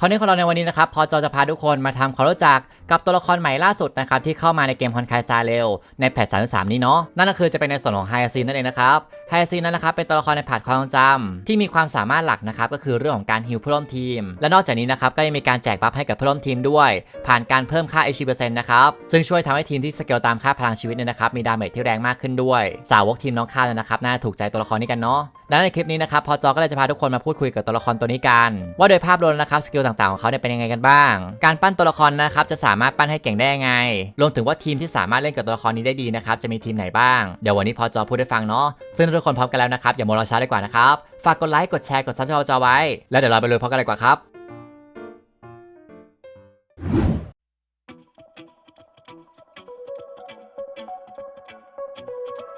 คอนเทนต์ของเราในวันนี้นะครับ พอจอจะพาทุกคนมาทำความรู้จักกับตัวละครใหม่ล่าสุดนะครับ ที่เข้ามาในเกมคอนไคซาเรลในแพท33 นี้เนาะนั่นก็คือจะเป็นในส่วนของไฮซีนนั่นเองนะครับไฮซีนนั้นนะครับเป็นตัวละครในแพทความจำที่มีความสามารถหลักนะครับก็คือเรื่องของการฮิลเพื่อนร่วมทีม และนอกจากนี้นะครับก็ยังมีการแจกบัฟให้กับเพื่อนร่วมทีมด้วย ผ่านการเพิ่มค่า HP เปอร์เซ็นต์นะครับซึ่งช่วยทำให้ทีมที่สเกลตามค่าพลังชีวิตเนี่ยนะครับมีดาเมจที่แรงมากขึ้นด้วย สาวกทีมน้องข้าเนี่ยนะครับน่าถูกใจตัวละครนี้กันเนาะและในคลิปนี้นะครับพอจอก็เลยจะพาทุกคนมาพูดคุยกับตัวละครตัวนี้กัน ว่าโดยภาพรวมนะครับสกิลต่างๆของเขาเนี่ยเป็นยังไงกันบ้าง การปั้นตัวละครนะครับจะสามารถปั้นให้เก่งได้ยังไงรวมถึงว่าทีมที่สามารถเล่นกับตัวละครนี้ได้ดีนะครับจะมีทีมไหนบ้างเดี๋ยววันนี้พอจอพูดให้ฟังเนาะซึ่งทุกคนพร้อมกันแล้วนะครับอย่ามัวรอช้าดีกว่านะครับฝากกดไลค์กดแชร์กดซับสไครต์จอไว้แล้วเดี๋ยวเราไปลุยพร้อมกันเลยกว่าครับ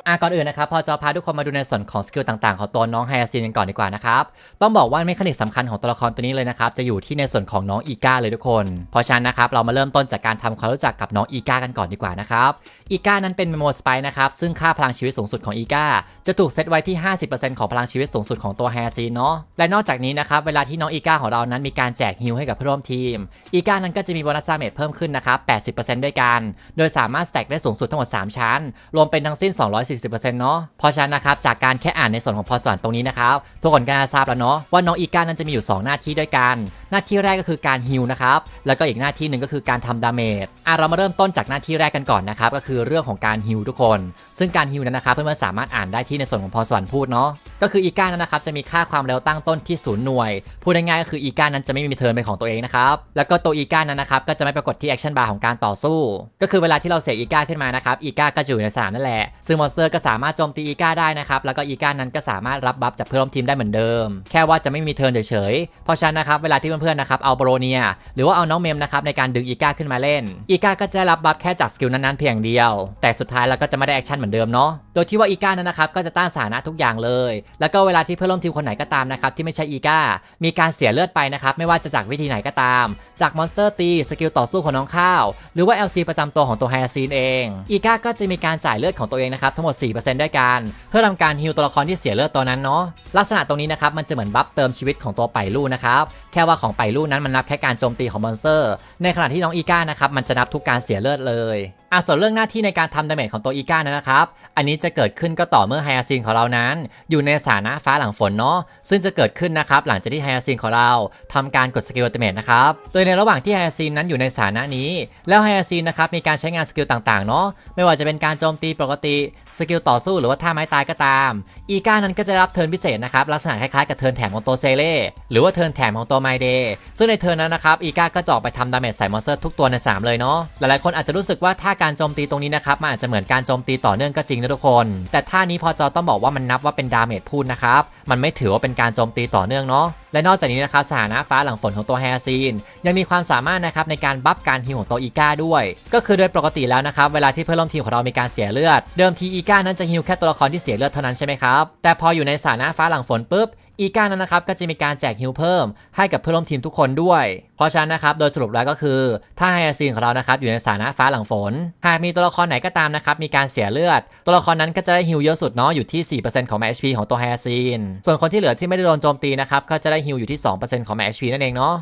อะก่อนอื่นนะครับพอจะพาทุกคนมาดูในส่วนของสกิลต่างๆ ของตัวน้องไฮอาซินกันก่อนดีกว่านะครับ ต้องบอกว่าเมคานิกสำคัญของตัวละครตัวนี้เลยนะครับ จะอยู่ที่ในส่วนของน้องอีกาเลยทุกคน เพราะฉะนั้นนะครับเรามาเริ่มต้นจากการทำความรู้จักกับน้องอีกากันก่อนดีกว่านะครับ อีกานั้นเป็นเมโมสไปนะครับ ซึ่งค่าพลังชีวิตสูงสุดของอีกาจะถูกเซตไว้ที่ 50%ของพลังชีวิตสูงสุดของตัวไฮอาซินเนาะ และนอกจากนี้นะครับเวลาที่น้องอีกาของเรานั้นมีการแจกฮิลให้กับเพื่อนร่วมทีม อีกานั้นก็จะมีโบนัสดาเมจเพิ่มขึ้นนะครับ80%ด้วยกัน โดยสามารถสแต็กได้สูงสุดทั้งหมด 3 ชั้น รวมเป็นทั้งสิ้น 240เนาะเพราะฉะนั้นนะครับจากการแค่อ่านในส่วนของพรสวรรค์ตรงนี้นะครับทุกคนก็น่าทราบแล้วเนาะว่าน้องอีกานั้นจะมีอยู่ 2 หน้าที่ด้วยกันหน้าที่แรกก็คือการฮิลนะครับแล้วก็อีกหน้าที่หนึ่งก็คือการทำดาเมจอะเรามาเริ่มต้นจากหน้าที่แรกกันก่อนนะครับก็คือเรื่องของการฮิลทุกคน ซึ่งการฮิลนั้นนะครับเพื่อนๆสามารถอ่านได้ที่ในส่วนของพรสวรรค์พูดเนาะก็คืออีก้านั้นนะครับจะมีค่าความเร็วตั้งต้นที่ศูนย์หน่วยพูดง่ายๆก็คืออีก้านั้นจะไม่มีเทิร์นเป็นของตัวเองนะครับแล้วก็ตัวอีก้านั้นนะครับก็จะไม่ปรากฏที่แอคชั่นบาร์ของการต่อสู้ ก็คือเวลาที่เราเสียอีกาขึ้นมานะครับอีก้าก็อยู่ในสนามนั่นแหละซึ่งมอนสเตอร์ก็สามารถโจมตีอีกาได้นะครับแล้วก็อีกานั้นก็สามารถรับบัฟจากเพื่อนร่วมทีมได้เหมือนเดิม แค่ว่าจะไม่มีเทิร์นเฉยๆเพราะฉะนั้นนะครับเวลาที่เพื่อนๆนะครับเอาโบโรเนียหรือว่าเอาน้องเมมนะครับในการดึงอีกาขึ้นมาเล่น อีกาก็จะรับบัฟแค่จากสกิลนั้นๆเพียงเดียว แต่สุดท้ายเราก็จะไม่ได้แอคชั่นเหมือนเดิมเนาะโดยที่ว่าอีกานั้นนะครับก็จะต้านสานะทุกอย่างเลย แล้วก็เวลาที่เพื่อนร่วมทีมคนไหนก็ตามนะครับที่ไม่ใช่อีกามีการเสียเลือดไปนะครับไม่ว่าจะจากวิธีไหนก็ตาม จากมอนสเตอร์ตีสกิลต่อสู้ของน้องข้าว หรือว่า LC ประจำตัวของตัวไฮซีนเองอีกาก็จะมีการจ่ายเลือดของตัวเองนะครับทั้งหมด 4%ด้วยกัน เพื่อทำการฮิลตัวละครที่เสียเลือดตัวนั้นเนาะลักษณะตรงนี้นะครับมันจะเหมือนบัฟเติมชีวิตของตัวไปลู่นะครับแค่ว่าขของไปลู่นั้นมันนับแค่การโจมตีของมอนสเตอร์ ในขณะที่น้องอีก้านะครับมันจะนับทุกการเสียเลือดเลยอะส่วนเรื่องหน้าที่ในการทำดาเมจของตัวอีกานั้นนะครับ อันนี้จะเกิดขึ้นก็ต่อเมื่อไฮอาซินของเรานั้น อยู่ในสถานะฟ้าหลังฝนเนาะ ซึ่งจะเกิดขึ้นนะครับหลังจากที่ไฮอาซินของเราทำการกดสกิลอัลติเมทนะครับ โดยในระหว่างที่ไฮอาซินนั้นอยู่ในสถานะนี้ แล้วไฮอาซินนะครับมีการใช้งานสกิลต่างๆเนาะ ไม่ว่าจะเป็นการโจมตีปกติ สกิลต่อสู้หรือว่าท่าไม้ตายก็ตาม อีกานั้นก็จะรับเทิร์นพิเศษนะครับลักษณะคล้ายๆกับเทิร์นแถมของตัวเซเล่หรือว่าเทิร์นแถมของตัวไมเดย์ซึ่งในเทิร์นนั้นนะครับอีกาก็จะออกไปทำดาเมจใส่มอนสเตอร์ทุกตัวในสนามเลยเนาะหลายๆคนอาจจะรู้สึกว่าถ้าการโจมตีตรงนี้นะครับมันอาจจะเหมือนการโจมตีต่อเนื่องก็จริงนะทุกคน แต่ท่านี้พอจอต้องบอกว่ามันนับว่าเป็นดาเมจพูดนะครับมันไม่ถือว่าเป็นการโจมตีต่อเนื่องเนาะ และนอกจากนี้นะครับสถานะฟ้าหลังฝนของตัวแฮซีนยังมีความสามารถนะครับในการบัฟการฮิวของตัวอีกาด้วย ก็คือโดยปกติแล้วนะครับเวลาที่เพื่อนร่วมทีมของเรามีการเสียเลือด เดิมทีอีกานั้นจะฮิวแค่ตัวละครที่เสียเลือดเท่านั้นใช่ไหมครับแต่พออยู่ในสถานะฟ้าหลังฝนปุ๊บอีกานั้นนะครับก็จะมีการแจกฮิลเพิ่ม ให้กับเพื่อนร่วมทีมทุกคนด้วย เพราะฉะนั้นนะครับโดยสรุปแล้วก็คือ ถ้าไฮอาซีนของเรานะครับอยู่ในสถานะฟ้าหลังฝน หากมีตัวละครไหนก็ตามนะครับมีการเสียเลือด ตัวละครนั้นก็จะได้ฮิลเยอะสุดเนาะอยู่ที่ 4%ของ HP ของตัวไฮอาซีนส่วนคนที่เหลือที่ไม่ได้โดนโจมตีนะครับก็จะได้ฮิลอยู่ที่ 2%ของ HP นั่นเองเนาะ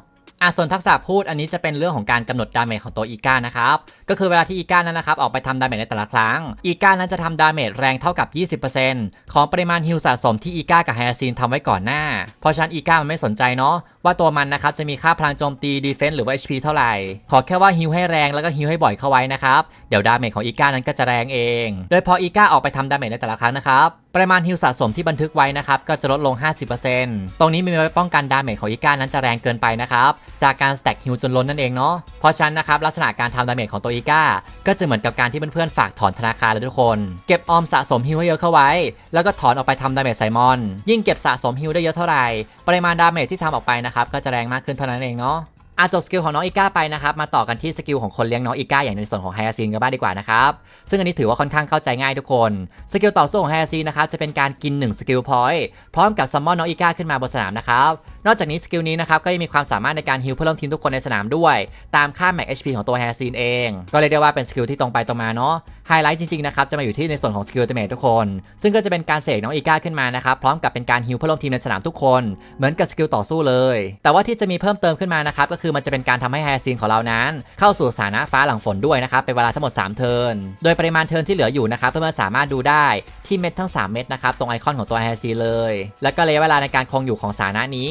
อะส่วนทักษะพูดอันนี้จะเป็นเรื่องของการกำหนดดาเมจของตัวอีกานะครับ ก็คือเวลาที่อีกานั้นนะครับออกไปทำดาเมจในแต่ละครั้ง อีกานั้นจะทำดาเมจแรงเท่ากับ 20%ของปริมาณฮิลสะสมที่อีกากับไฮอาซีนทำไว้ก่อนหน้า เพราะฉะนั้นอีกามันไม่สนใจเนาะ ว่าตัวมันนะครับจะมีค่าพลังโจมตีดีเฟนส์หรือว่า HP เท่าไหร่ ขอแค่ว่าฮิลให้แรงแล้วก็ฮิลให้บ่อยเข้าไว้นะครับ เดี๋ยวดาเมจของอีก้านั้นก็จะแรงเอง โดยพออีก้าออกไปทำดาเมจในแต่ละครั้งนะครับปริมาณฮิลสะสมที่บันทึกไว้นะครับก็จะลดลง 50%ตรงนี้มีไว้ป้องกันดาเมจของอีก้านั้นจะแรงเกินไปนะครับจากการสแต็กฮิลจนล้นนั่นเองเนาะเพราะฉะนั้นนะครับลักษณะการทำดาเมจของตัวอีก้าก็จะเหมือนกับการที่เพื่อนๆฝากถอนธนาคารเลยทุกคน เก็บออมสะสมฮิลให้เยอะเข้าไว้ แล้วก็ถอนออกไปทำดาเมจไซมอน ยิ่งเก็บสะสมฮิลได้เยอะเท่าไหร่ปริมาณดาเมจที่ทำออกไปนะครับก็จะแรงมากขึ้นเท่านั้นเองเนาะอาจบสกิลของน้องอีก้าไปนะครับมาต่อกันที่สกิลของคนเลี้ยงน้องอีก้าอย่างในส่วนของไฮอาซีนกันบ้างดีกว่านะครับซึ่งอันนี้ถือว่าค่อนข้างเข้าใจง่ายทุกคนสกิลต่อสู้ของไฮอาซีนนะครับจะเป็นการกิน 1 สกิลพอยต์พร้อมกับซัมมอนน้องอีก้าขึ้นมาบนสนามนะครับ นอกจากนี้สกิลนี้นะครับก็ยังมีความสามารถในการฮิลเพื่อร่วมทีมทุกคนในสนามด้วย ตามค่าแม็ก HP ของตัวแฮซีนเอง ก็เรียกได้ว่าเป็นสกิลที่ตรงไปตรงมาเนาะไฮไลท์จริงๆนะครับจะมาอยู่ที่ในส่วนของสกิลเตเมททุกคน ซึ่งก็จะเป็นการเสกน้องอีก้าขึ้นมานะครับพร้อมกับเป็นการฮิลเพื่อร่วมทีมในสนามทุกคน เหมือนกับสกิลต่อสู้เลย แต่ว่าที่จะมีเพิ่มเติมขึ้นมานะครับก็คือมันจะเป็นการทำให้แฮซีนของเรานั้น เข้าสู่สถานะฟ้าหลังฝนด้วยนะครับเป็นเวลาทั้งหมด 3 เทิร์นโดยปริมาณเทิร์นที่เหลืออยู่นะครับเพื่อนๆสามารถดูได้ที่เม็ดทั้ง 3 เม็ดนะครับตรงไอคอนของตัวแฮซีเลย แล้วก็ระยะเวลาในการคงอยู่ของสถานะนี้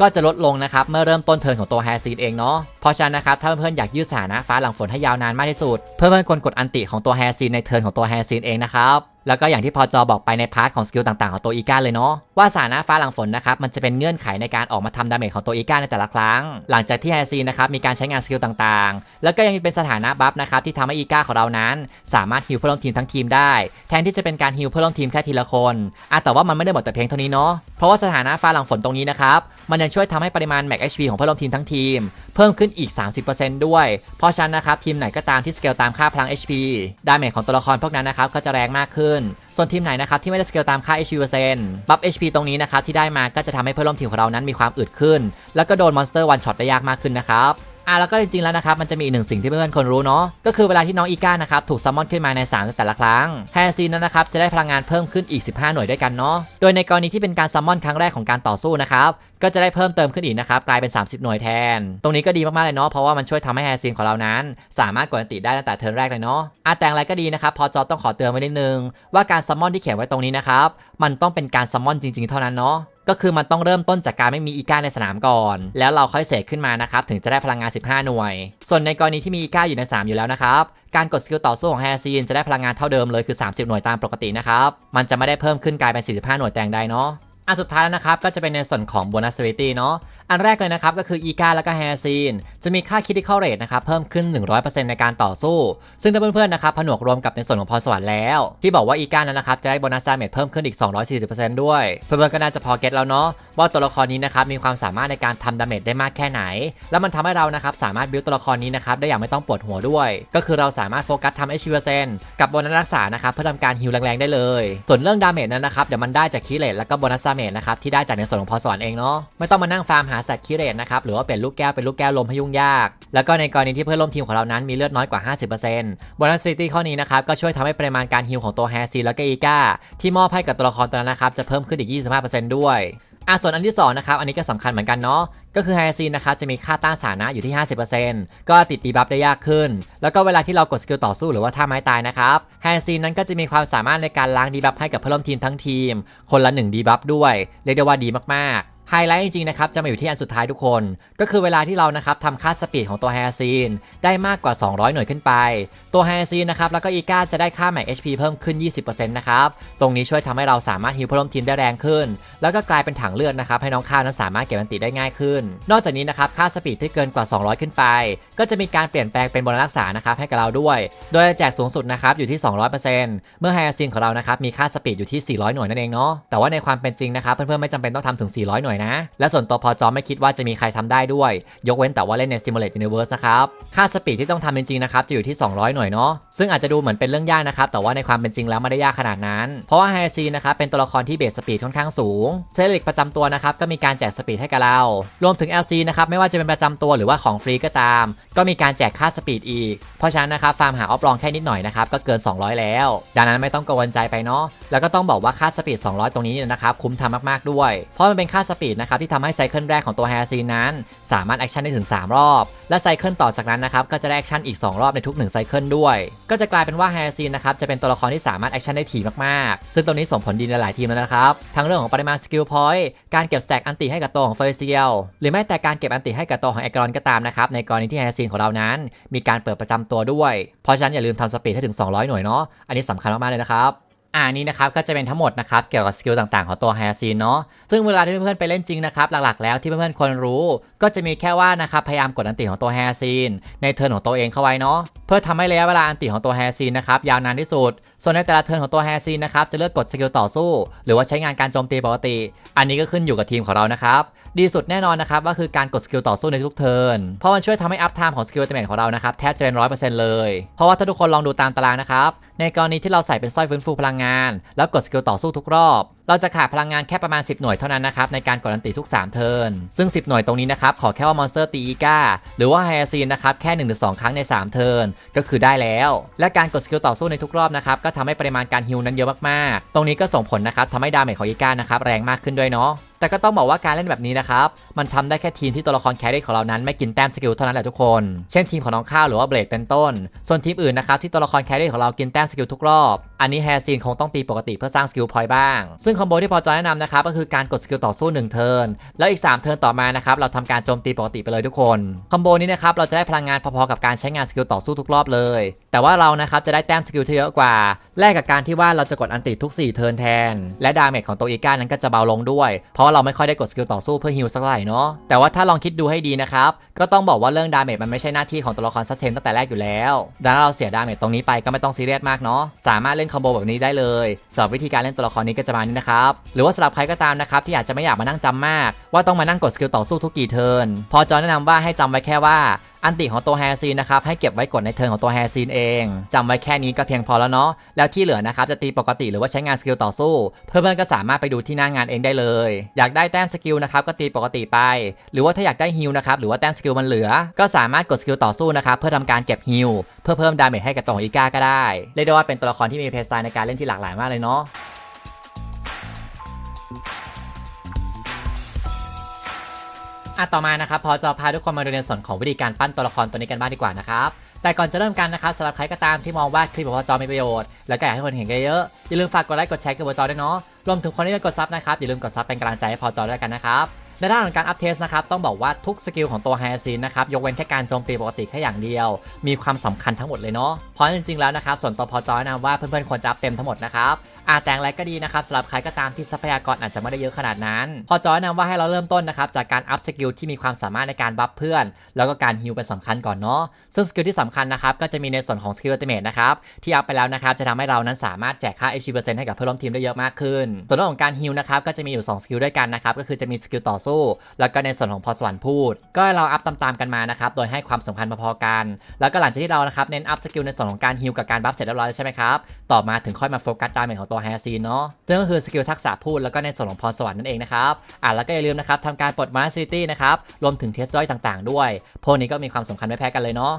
ก็จะลดลงนะครับเมื่อเริ่มต้นเทิร์นของตัวแฮซีนเองเนาะเพราะฉะนั้นนะครับถ้าเพื่อนๆอยากยืดสถานะฟ้าหลังฝนให้ยาวนานมากที่สุด เพื่อนๆควรกดอันติของตัวแฮซีนในเทิร์นของตัวแฮซีนเองนะครับแล้วก็อย่างที่พอจอบอกไปในพาร์ทของสกิลต่างๆของตัวอีกาเลยเนาะว่าสถานะฟ้าหลังฝนนะครับมันจะเป็นเงื่อนไขในการออกมาทำดาเมจของตัวอีกาในแต่ละครั้ง หลังจากที่แฮซีนนะครับมีการใช้งานสกิลต่างๆ แล้วก็ยังเป็นสถานะบัฟนะครับที่ทำให้อีกาของเรานั้น สามารถฮิลเพื่อนร่วมทีมทั้งทีมได้ แทนที่จะเป็นการฮิลเพื่อนร่วมทีมแค่ทีละคนอะแต่ว่ามันไม่ได้หมดแต่เพียงเท่านี้เนาะเพราะว่าสถานะฟ้าหลังฝนตรงนี้นะครับมันยังช่วยทำให้ปริมาณแม็ก HP ของเพื่อนร่วมทีมทั้งทีม เพิ่มขึ้นอีก 30%ด้วย เพราะฉะนั้นนะครับทีมไหนก็ตามที่สเกลตามค่าพลัง HP ดาเมจของตัวละครพวกนั้นนะครับก็จะแรงมากขึ้น ส่วนทีมไหนนะครับที่ไม่ได้สเกลตามค่า HP เปอร์เซ็นต์บัฟ HP ตรงนี้นะครับที่ได้มาก็จะทำให้เพื่อนร่วมทีมของเรานั้นมีความอึดขึ้น แล้วก็โดนมอนสเตอร์วันช็อตได้ยากมากขึ้นนะครับ อะแล้วก็จริงๆแล้วนะครับมันจะมีอีกหนึ่งสิ่งที่เพื่อนๆควรรู้เนาะก็คือเวลาที่น้องอีก้านะครับถูกซัมมอนขึ้นมาใน3ในแต่ละครั้งแฮซีนนั้นนะครับจะได้พลังงานเพิ่มขึ้นอีก 15 หน่วยด้วยกันเนาะโดยในกรณีที่เป็นการซัมมอนครั้งแรกของการต่อสู้นะครับก็จะได้เพิ่มเติมขึ้นอีกนะครับกลายเป็น 30 หน่วยแทน ตรงนี้ก็ดีมากๆเลยเนาะเพราะว่ามันช่วยทำให้แฮซีนของเรานั้น สามารถกดอันติได้ตั้งแต่เทิร์นแรกเลยเนาะอะแต่อย่างไรก็ดีนะครับพอจอต้องขอเตือนไว้นิดนึงว่าการซัมมอนที่เขียนไว้ตรงนี้นะครับมันต้องเป็นการซัมมอนจริง ๆ เท่านั้นเนาะ ก็คือมันต้องเริ่มต้นจากการไม่มีอีก้าในสนามก่อน แล้วเราค่อยเสกขึ้นมานะครับถึงจะได้พลังงาน 15 หน่วย ส่วนในกรณีที่มีอีก้าอยู่ในสนามอยู่แล้วนะครับการกดสกิลต่อสู้ของแฮซีนจะได้พลังงานเท่าเดิมเลยคือ 30 หน่วยตามปกตินะครับมันจะไม่ได้เพิ่มขึ้นกลายเป็น 45 หน่วยแต่งใดเนาะอันสุดท้ายแล้วนะครับก็จะเป็นในส่วนของ bonus ability เนาะอันแรกเลยนะครับก็คืออีกาแล้วก็แฮซีนจะมีค่า critical rate นะครับเพิ่มขึ้น 100%ในการต่อสู้ ซึ่งถ้าเพื่อนๆนะครับผนวกรวมกับในส่วนของพรสวรรค์แล้ว ที่บอกว่าอีกานั้นนะครับจะได้โบนัสดาเมจเพิ่มขึ้นอีก 240%ด้วย เพื่อนๆก็น่าจะพอเก็ตแล้วเนาะว่าตัวละครนี้นะครับมีความสามารถในการทำดาเมจได้มากแค่ไหน แล้วมันทำให้เรานะครับสามารถบิวตัวละครนี้นะครับได้อย่างไม่ต้องปวดหัวด้วย ก็คือเราสามารถโฟกัสทำ HP กับโบนัสรักษานะครับเพื่อทำการฮิลแรงๆได้เลย ส่วนเรื่องดาเมจนั้นนะครับเดี๋ยวมันได้จากคีเลตแล้วก็โบนัสดาเมจนะครับที่ได้จากในส่วนของพรสวรรค์เองเนาะไม่ต้องมานั่งฟาร์มหาสัตว์คีเลตนะครับหรือว่าเปลี่ยนลูกแก้วเป็นลูกแก้วลมให้ยุ่งยาก แล้วก็ในกรณีที่เพื่อนร่วมทีมของเรานั้นมีเลือดน้อยกว่า 50%โบนัสซิตี้ข้อนี้นะครับก็ช่วยทำให้ปริมาณการฮิลของตัวแฮซีแล้วก็อีกาที่มอบให้กับตัวละครตัวนั้นนะครับจะเพิ่มขึ้นอีก 25%ด้วยอะส่วนอันที่สองนะครับอันนี้ก็สำคัญเหมือนกันเนาะก็คือไฮซีนนะครับจะมีค่าต้านสานะอยู่ที่ 50%ก็ติดดีบัฟได้ยากขึ้น แล้วก็เวลาที่เรากดสกิลต่อสู้หรือว่าท่าไม้ตายนะครับไฮซีนนั้นก็จะมีความสามารถในการล้างดีบัฟให้กับเพื่อนร่วมทีมทั้งทีม คนละ1ดีบัฟด้วย เรียกได้ว่าดีมากๆ ไฮไลท์จริงๆนะครับจะมาอยู่ที่อันสุดท้ายทุกคน ก็คือเวลาที่เรานะครับทำค่าสปีดของตัวแฮซีนได้มากกว่า 200 หน่วยขึ้นไป ตัวแฮซีนนะครับแล้วก็อีก้าจะได้ค่าแม็ก HP เพิ่มขึ้น 20%นะครับตรงนี้ช่วยทำให้เราสามารถฮิลพื่อมทีมได้แรงขึ้น แล้วก็กลายเป็นถังเลือดนะครับให้น้องข้าวนั้นสามารถเก็บอันติได้ง่ายขึ้น นอกจากนี้นะครับค่าสปีดที่เกินกว่า 200 ขึ้นไป ก็จะมีการเปลี่ยนแปลงเป็นบนรักษานะครับให้กับเราด้วย โดยจะแจกสูงสุดนะครับอยู่ที่ 200%เมื่อไฮซินของเรานะครับมีค่าสปีดอยู่ที่ 400 หน่วยนั่นเองเนาะแต่ว่าในความเป็นจริงนะครับเพื่อนๆไม่จำเป็นต้องทำถึง 400 หน่วยนะ และส่วนตัวพอจอไม่คิดว่าจะมีใครทำได้ด้วย ยกเว้นแต่ว่าเล่นใน Simulate Universe นะครับ ค่าสปีดที่ต้องทำจริงๆนะครับจะอยู่ที่ 200 หน่วยเนาะ ซึ่งอาจจะดูเหมือนเป็นเรื่องยากนะครับ แต่ว่าในความเป็นจริงแล้วไม่ได้ยากขนาดนั้น เพราะว่าไฮซีนะครับเป็นตัวละครที่เบสสปีดค่อนข้างสูง เซลิกประจำตัวนะครับก็มีการแจกสปีดให้กับเรา รวมถึง LC นะครับไม่ว่าจะเป็นประจำตัวหรือว่าของฟรีก็ตาม ก็มีการแจกค่าสปีดอีก เพราะฉะนั้นนะครับฟาร์มหาออฟลองแค่นิดหน่อยนะครับก็เกิน 200 แล้ว ดังนั้นไม่ต้องกังวลใจไปเนาะแล้วก็ต้องบอกว่าค่าสปีด 200 ตรงนี้นะครับคุ้มทำมากๆด้วย เพราะมันเป็นค่าสปีดนะครับที่ทำให้ไซเคิลแรกของตัวแฮร์ซีนั้น สามารถแอคชั่นได้ถึง 3 รอบ และไซเคิลต่อจากนั้นนะครับก็จะได้แอคชั่นอีก 2 รอบในทุก1ไซเคิลด้วย ก็จะกลายเป็นว่าแฮร์ซีนะครับจะเป็นตัวละครที่สามารถแอคชั่นได้ถี่มากๆ ซึ่งตรงนี้ส่งผลดีในหลายทีมแล้วนะครับทั้งเรื่องของปริมาณสกิลพอยต์การเก็บสแต็กอันติให้กับตัวของเฟอร์เซียลหรือแม้แต่การเก็บอันติให้กับตัวของเอกรอนก็ตามนะครับในกรณีที่แฮร์ซีนของเรานั้น มีการเปิดประจำตัวด้วย เพราะฉะนั้นอย่าลืมทำสปีดให้ถึง 200 หน่วยเนาะ อันนี้สำคัญมากๆเลยนะครับอ่านี้นะครับก็จะเป็นทั้งหมดนะครับเกี่ยวกับสกิลต่างๆของตัวไฮซีนเนาะซึ่งเวลาที่เพื่อนๆไปเล่นจริงนะครับหลักๆแล้วที่เพื่อนๆควรรู้ ก็จะมีแค่ว่านะครับพยายามกดอันติของตัวไฮซีนในเทิร์นของตัวเองเข้าไว้เนาะเพื่อทำให้ระยะเวลาอันติของตัวไฮซีนนะครับยาวนานที่สุด ส่วนในแต่ละเทิร์นของตัวแฮซีนะครับ จะเลือกกดสกิลต่อสู้ หรือว่าใช้งานการโจมตีปกติ อันนี้ก็ขึ้นอยู่กับทีมของเรานะครับ ดีสุดแน่นอนนะครับว่าคือการกดสกิลต่อสู้ในทุกเทิร์น เพราะมันช่วยทำให้อัพไทม์ของสกิลเตเมนของเรานะครับแทบจะเป็นร้อยเปอร์เซ็นต์เลย เพราะว่าถ้าทุกคนลองดูตามตารางนะครับ ในกรณีที่เราใส่เป็นสร้อยฟื้นฟูพลังงาน แล้วกดสกิลต่อสู้ทุกรอบเราจะขาดพลังงานแค่ประมาณ 10 หน่วยเท่านั้นนะครับในการกดอันติทุก 3 เทิร์นซึ่ง 10 หน่วยตรงนี้นะครับขอแค่ว่ามอนสเตอร์ตีอีกาหรือว่าไฮอาซีนนะครับแค่1-2ครั้งใน 3 เทิร์นก็คือได้แล้ว และการกดสกิลต่อสู้ในทุกรอบนะครับก็ทำให้ปริมาณการฮิวนั้นเยอะมากๆ ตรงนี้ก็ส่งผลนะครับทำให้ดาเมจของอีกานะครับแรงมากขึ้นด้วยเนาะแต่ก็ต้องบอกว่าการเล่นแบบนี้นะครับมันทำได้แค่ทีมที่ตัวละครแครี่ของเรานั้นไม่กินแต้มสกิลเท่านั้นแหละทุกคน เช่นทีมของน้องข้าวหรือว่าเบลดเป็นต้น ส่วนทีมอื่นนะครับที่ตัวละครแครี่ของเรากินแต้มสกิลทุกรอบ อันนี้แฮร์ซีนคงต้องตีปกติเพื่อสร้างสกิลพอยต์บ้าง ซึ่งคอมโบที่พอจะแนะนำนะครับก็คือการกดสกิลต่อสู้1เทิร์นแล้วอีก 3 เทิร์นต่อมานะครับเราทำการโจมตีปกติไปเลยทุกคนคอมโบนี้นะครับเราจะได้พลังงานพอๆกับการใช้งานสกิลต่อสู้ทุกรอบเลย แต่ว่าเรานะครับจะได้แต้มสกิลที่เยอะกว่าแลกกับการที่ว่าเราจะกดอันติทุก 4 เทิร์นแทน และดาเมจของตัวอีก้านั้นก็จะเบาลงด้วยเพราะว่าเราไม่ค่อยได้กดสกิลต่อสู้เพื่อฮิลสักเท่าไหร่เนาะแต่ว่าถ้าลองคิดดูให้ดีนะครับ ก็ต้องบอกว่าเรื่องดาเมจมันไม่ใช่หน้าที่ของตัวละครซัสเทนตั้งแต่แรกอยู่แล้วดังนั้นเราเสียดาเมจตรงนี้ไปก็ไม่ต้องซีเรียสมากเนาะสามารถเล่นคอมโบแบบนี้ได้เลยสำหรับวิธีการเล่นตัวละครนี้ก็จะมานี้นะครับหรือว่าสำหรับใครก็ตามนะครับที่อาจจะไม่อยากมานั่งจำมาก ว่าต้องมานั่งกดสกิลต่อสู้ทุกกี่เทิร์นพอจอแนะนำว่าให้จำไว้แค่ว่า อันติของตัวแฮซีนนะครับให้เก็บไว้กดในเทิร์นของตัวแฮซีนเองจำไว้แค่นี้ก็เพียงพอแล้วเนาะแล้วที่เหลือนะครับจะตีปกติหรือว่าใช้งานสกิลต่อสู้ เพื่อนๆก็สามารถไปดูที่หน้างานเองได้เลย อยากได้แต้มสกิลนะครับก็ตีปกติไป หรือว่าถ้าอยากได้ฮิลนะครับหรือว่าแต้มสกิลมันเหลือ ก็สามารถกดสกิลต่อสู้นะครับเพื่อทำการเก็บฮิลเพื่อเพิ่มดาเมจให้กับตัวของอีกาก็ได้เรียกได้ว่าเป็นตัวละครที่มีเพลย์สไตล์ในการเล่นที่หลากหลายมากเลยเนาะ อะต่อมานะครับพอจะพาทุกคนมาดูในส่วนของวิธีการปั้นตัวละครตัวนี้กันบ้างดีกว่านะครับแต่ก่อนจะเริ่มกันนะครับสำหรับใครก็ตามที่มองว่าคลิปของพอจอมีประโยชน์แล้วก็อยากให้คนเห็นกันเยอะอย่าลืมฝากกดไลค์กดแชร์กับพอจอด้วยเนาะรวมถึงคนที่ไม่กดซับนะครับอย่าลืมกดซับเป็นกำลังใจให้พอจอด้วยกันนะครับในด้านของการอัพเทสนะครับต้องบอกว่าทุกสกิลของตัวไฮซีนนะครับยกเว้นแค่การโจมตีปกติแค่อย่างเดียว มีความสำคัญทั้งหมดเลยเนาะเพราะจริงๆแล้วนะครับส่วนตัวพอจอแนะนำว่าเพื่อนๆควรจะอัพเต็มทั้งหมดนะครับ อาแต่งอะไรก็ดีนะครับสำหรับใครก็ตามที่ทรัพยากรอาจจะไม่ได้เยอะขนาดนั้น พอจอยนะนำว่าให้เราเริ่มต้นนะครับจากการอัพสกิลที่มีความสามารถในการบัฟเพื่อน แล้วก็การฮิลเป็นสำคัญก่อนเนาะซึ่งสกิลที่สำคัญนะครับก็จะมีในส่วนของสกิลอัติเมทนะครับที่อัพไปแล้วนะครับจะทำให้เรานั้นสามารถแจกค่า HP เปอร์เซ็นต์ให้กับเพื่อนร่วมทีมได้เยอะมากขึ้น ส่วนเรื่องของการฮิลนะครับก็จะมีอยู่2สกิลด้วยกันนะครับก็คือจะมีสกิลต่อสู้ แล้วก็ในส่วนของพอสวรรค์พูด ก็เราอัพตามๆกันมานะครับโดยให้ความสำคัญพอๆกัน แล้วก็หลังจากที่เรานะครับเน้นอัพสกิลในส่วนของการฮิลกับการบัฟเสร็จเรียบร้อยแล้วใช่ไหมครับต่อมาถึงค่อยมาโฟกัสดาเมจของตัวแฮซีเนาะซึ่งก็คือสกิลทักษะพูดแล้วก็ในส่วนของพรสวรรค์นั่นเองนะครับอะแล้วก็อย่าลืมนะครับทำการปลดมาสซิตี้นะครับรวมถึงเทสจ้อยต่าง ๆ ด้วย พวกนี้ก็มีความสำคัญไม่แพ้กันเลยเนาะ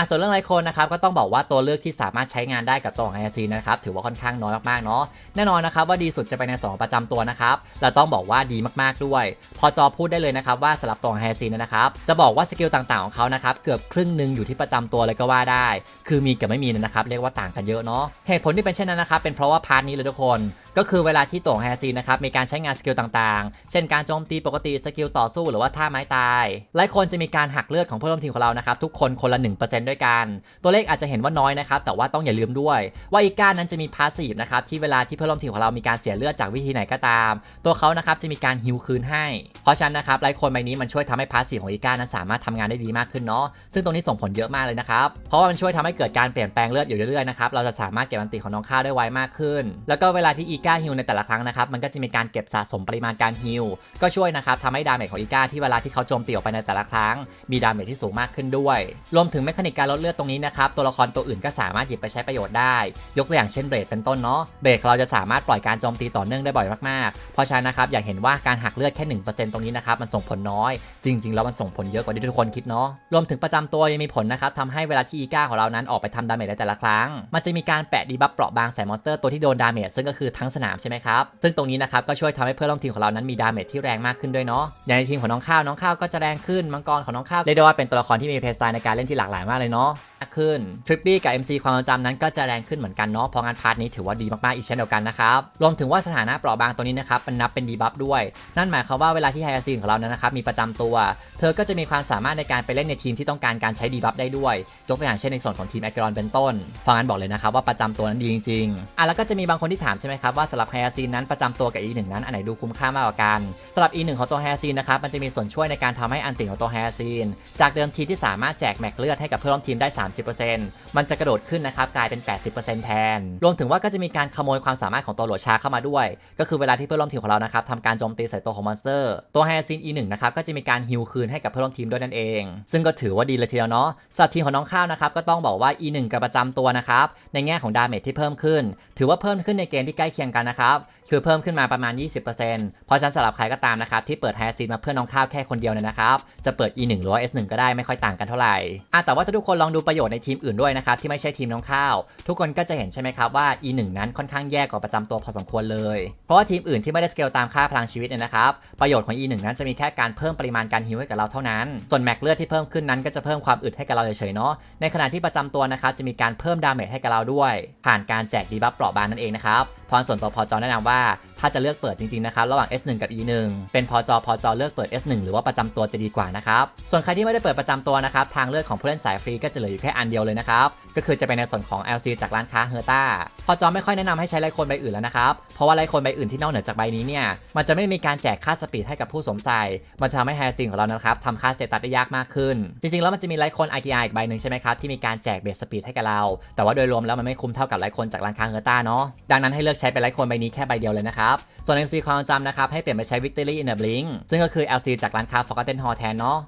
อะส่วนเรื่องไลโคนนะครับก็ต้องบอกว่าตัวเลือกที่สามารถใช้งานได้กับตัวของไอซีนะครับถือว่าค่อนข้างน้อยมากๆเนาะแน่นอนนะครับว่าดีสุดจะไปในสองประจำตัวนะครับและต้องบอกว่าดีมากๆด้วย พอจอพูดได้เลยนะครับว่าสำหรับตัวของไฮซีนะครับจะบอกว่าสกิลต่างๆของเขานะครับเกือบครึ่งหนึ่งอยู่ที่ประจำตัวเลยก็ว่าได้ คือมีกับไม่มีนะครับเรียกว่าต่างกันเยอะเนาะเหตุผลที่เป็นเช่นนั้นนะครับเป็นเพราะว่าพาร์ทนี้เลยทุกคนก็คือเวลาที่ตัวของแฮซีนะครับมีการใช้งานสกิลต่างๆ เช่นการโจมตีปกติสกิลต่อสู้หรือว่าท่าไม้ตายหลายคนจะมีการหักเลือดของเพื่อนร่วมทีมของเรานะครับทุกคนคนละ 1%ด้วยกัน ตัวเลขอาจจะเห็นว่าน้อยนะครับแต่ว่าต้องอย่าลืมด้วย ว่าอีก้านั้นจะมีพาสซีฟนะครับที่เวลาที่เพื่อนร่วมทีมของเรามีการเสียเลือดจากวิธีไหนก็ตาม ตัวเขานะครับจะมีการฮิวคืนให้ เพราะฉะนั้นนะครับหลายคนใบนี้มันช่วยทำให้พาสซีฟของอีก้านั้นสามารถทำงานได้ดีมากขึ้นเนาะซึ่งตรงนี้ส่งผลเยอะมากเลยนะครับเพราะว่ามันช่วยทำให้เกิดการเปลี่ยนแปลงเลือดอยู่เรื่อยๆนะครับเราจะสามารถเก็บอันติของน้องข้าได้ไวมากขึ้น แล้วก็เวลาที่อีก้าฮิวในแต่ละครั้งนะครับมันก็จะมีการเก็บสะสมปริมาณการฮิลก็ช่วยนะครับทำให้ดาเมจของอีก้าที่เวลาที่เขาโจมตีออกไปในแต่ละครั้ง มีดาเมจที่สูงมากขึ้นด้วย รวมถึงแมคานิกการลดเลือดตรงนี้นะครับตัวละครตัวอื่นก็สามารถหยิบไปใช้ประโยชน์ได้ ยกตัวอย่างเช่นเบรดเป็นต้นเนาะเบรดเราจะสามารถปล่อยการโจมตีต่อเนื่องได้บ่อยมากๆ เพราะฉะนั้นนะครับอยากเห็นว่าการหักเลือดแค่ 1%ตรงนี้นะครับมันส่งผลน้อย จริง ๆ แล้วมันส่งผลเยอะกว่าที่ทุกคนคิดเนาะรวมถึงประจำตัวยังมีผลนะครับทำให้เวลาที่อีก้าของเรานั้นออกไปทำดาเมจในแต่ละครั้ง มันจะมีการแปะดีบัฟเปราะบางใส่มอนสเตอร์ตัวที่โดนดาเมจซึ่งก็คือทั้งสนามใช่ไหมครับซึ่งตรงนี้นะครับก็ช่วยทำให้เพื่อนร่วมทีมของเรานั้นมีดาเมจที่แรงมากขึ้นด้วยเนาะอย่างในทีมของน้องข้าวน้องข้าวก็จะแรงขึ้นมังกรของน้องข้าวเรียกได้ว่าเป็นตัวละครที่มีเพลย์สไตล์ในการเล่นที่หลากหลายมากเลยเนาะมากขึ้นทริปปี้กับ MC ความจำนั้นก็จะแรงขึ้นเหมือนกันเนาะเพราะงานพาร์ทนี้ถือว่าดีมากๆอีกเช่นเดียวกันนะครับรวมถึงว่าสถานะเปราะบางตัวนี้นะครับมันนับเป็นดีบัฟด้วย นั่นหมายความว่าเวลาที่ไฮอาซีนของเรานั้นนะครับมีประจำตัว เธอก็จะมีความสามารถในการไปเล่นในทีมที่ต้องการการใช้ดีบัฟได้ด้วยยกตัวอย่างเช่นในส่วนของทีมแอคเกรอนเป็นต้นเพราะงั้นบอกเลยนะครับว่าประจำตัวนั้นดีจริงๆอะแล้วก็จะมีบางคนที่ถามใช่ไหมครับว่าว่าสำหรับไฮอาซีนนั้นประจำตัวกับ E1 นั้นอันไหนดูคุ้มค่ามากกว่ากันสำหรับ E1 ของตัวไฮอาซีนนะครับมันจะมีส่วนช่วยในการทำให้อันติของตัวไฮอาซีนจากเดิมทีที่สามารถแจกแม็กเลือดให้กับเพื่อนร่วมทีมได้ 30%มันจะกระโดดขึ้นนะครับกลายเป็น 80%แทน รวมถึงว่าก็จะมีการขโมยความสามารถของตัวโหลดชาเข้ามาด้วย ก็คือเวลาที่เพื่อนร่วมทีมของเรานะครับทำการโจมตีใส่ตัวของมอนสเตอร์ตัวไฮอาซีน E1 นะครับก็จะมีการฮิลคืนให้กับเพื่อนร่วมทีมด้วยนั่นเอง ซึ่งก็ถือว่าดีเลยทีเดียวเนาะสำหรับทีมของน้องข้าวนะครับก็ต้องบอกว่า E1 กับประจำตัวนะครับในแง่ของดาเมจที่เพิ่มขึ้น ถือว่าเพิ่มขึ้นในเกณฑ์ที่ใกล้เคียงกันนะครับ คือเพิ่มขึ้นมาประมาณ 20%เพราะฉะนั้นสำหรับใครก็ตามนะครับที่เปิดไฮซีนมาเพื่อน้องข้าวแค่คนเดียวเนี่ยนะครับจะเปิด E1 หรือว่า S1 ก็ได้ไม่ค่อยต่างกันเท่าไหร่อะแต่ว่าถ้าทุกคนลองดูประโยชน์ในทีมอื่นด้วยนะครับที่ไม่ใช่ทีมน้องข้าว ทุกคนก็จะเห็นใช่ไหมครับว่า E1 นั้นค่อนข้างแย่กว่าประจำตัวพอสมควรเลย เพราะว่าทีมอื่นที่ไม่ได้สเกลตามค่าพลังชีวิตเนี่ยนะครับประโยชน์ของ E1 นั้นจะมีแค่การเพิ่มปริมาณการฮิวให้กับเราเท่านั้น ส่วนแม็กเลือดที่เพิ่มขึ้นนั้นก็จะเพิ่มความอึดให้กับเราเฉยๆเนาะในขณะที่ประจำตัวนะครับจะมีการเพิ่มดาเมจให้กับเราด้วย ผ่านการแจกดีบัฟเปราะบางนั่นเองนะครับพรส่วนตัวพอจอแนะนำว่าถ้าจะเลือกเปิดจริงๆนะครับระหว่าง S1 กับ E1 เป็นพอจอพอจอเลือกเปิด S1 หรือว่าประจำตัวจะดีกว่านะครับส่วนใครที่ไม่ได้เปิดประจำตัวนะครับทางเลือกของผู้เล่นสายฟรีก็จะเหลืออยู่แค่อันเดียวเลยนะครับ ก็คือจะเป็นในส่วนของ LC จากร้านค้าเฮอร์ต้าพอจอไม่ค่อยแนะนำให้ใช้ไลโคนใบอื่นแล้วนะครับ เพราะว่าไลโคนใบอื่นที่นอกเหนือจากใบนี้เนี่ย มันจะไม่มีการแจกค่าสปีดให้กับผู้สวมใส่ มันจะทำให้ไฮซิงของเรานะครับทำค่าสเตตัสได้ยากมากขึ้น จริงๆ แล้วมันจะมีไลโคน ITR อีกใบหนึ่งใช่ไหมครับที่มีการแจกเบสสปีดให้กับเรา แต่ว่าโดยรวมแล้วมันไม่คุ้มเท่ากับไลโคนจากร้านค้าเฮอร์ต้าเนาะ ดังนั้นให้เลือกใช้เป็นไลโคนใบนี้แค่ใบเดียวเลยนะครับส่วน MC ความจำนะครับให้เปลี่ยนไปใช้ Victory in a Blink ซึ่งก็คือ LC จากร้านค้า Forgotten Hall แทนเนาะ